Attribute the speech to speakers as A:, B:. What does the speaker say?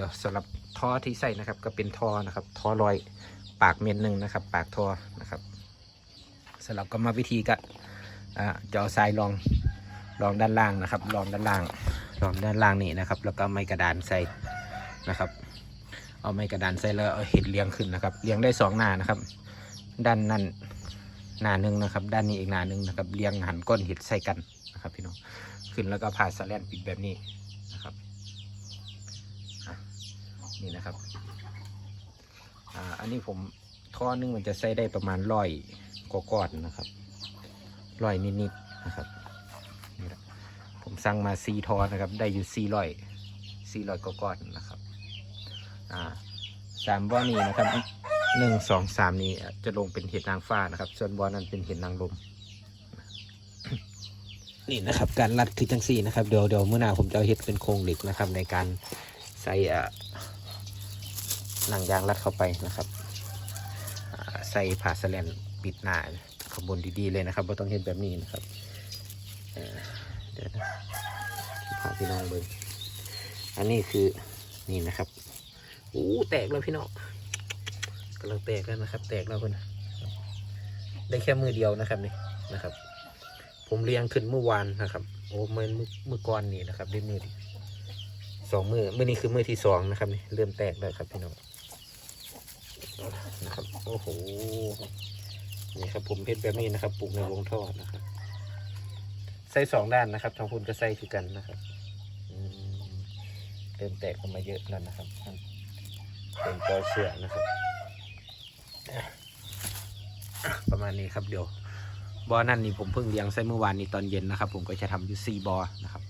A: ดี๋ยวสำหรับท่อที่ใส่นะครับ ก็เป็นท่อนะครับท่อลอยปากเม็ดหนึ่งนะครับ ปากท่อนะครับสำหรับก็มาวิธีก็อ่าจะเอาทรายรองรองด้านล่างนะครับรองด้านล่างรองด้านล่างนี่นะครับ แล้วก็ไม้กระดานใส่นะครับ เอาไม้กระดานใส่แล้วเอาเห็ดเรียงขึ้นนะครับเรียงได้สองหน้านะครับ ด้านนั้นหน้าหนึ่งนะครับ ด้านนี้อีกหน้าหนึ่งนะครับเรียงหันก้นเห็ดใส่กันนะครับพี่น้องขึ้นแล้วก็ผ่าสแลนปิดแบบนี้นะครับอะ นี่นะครับอ่าอันนี้ผมท่อหนึงมันจะใส่ได้ประมาณร้อยกว่าก้อนนะครับร้อยนิดๆนะครับนี่แหละผมสั่งมาซีทอนะครับ ได้อยู่สี่ร้อยสี่ร้อยกว่าก้อนนะครับอ่าสามบ่อนี้นะครับหนึ่งสองสามนี้จะลงเป็นเห็ดนางฟ้านะครับ ส่วนบอนั้นเป็นเห็ดนางลมนี่นะครับการรัดคือจังสี่นะครับเดี๋ยวเดี๋ยวเมื่อหนาผมจะเอาเห็ดเป็นโครงเหล็กนะครับ ในการใส่อ่า นังยางรัดเข้าไปนะครับใส่ผ่าสแลนปิดหน้าขางบวนดีๆเลยนะครับไม่ต้องเห็นแบบนี้นะครับอ่าเดี๋ยวนะพาพี่น้องเบิ่งอันนี้คือนี่นะครับอู้แตกแล้วพี่น้องกำลังแตกแล้วนะครับ แตกแล้วเพื่อนได้แค่มือเดียวนะครับนี่นะครับ ผมเลี้ยงขึ้นเมื่อวานนะครับ โอ้เมื่อเมื่อก่อนนี่นะครับได้มือสองมือมือนี้คือมือที่สองนะครับนี่เริ่มแตกแล้วครับพี่น้อง นะครับโอ้โหนี่ครับผมเพชรแบบนี้นะครับปลูกในวงท่อนะครับใส่สองด้านนะครับทางคุณก็ใส่คือกันนะครับเริ่มแตกออกมาเยอะแล้วนะครับเป็นกอเสือนะครับ ประมาณนี้ครับเดี๋ยวบอนั่นนี่ผมเพิ่งเลี้ยงไส้เมื่อวานนี้ตอนเย็นนะครับ ผมก็จะทำอยู่สี่บอนะครับ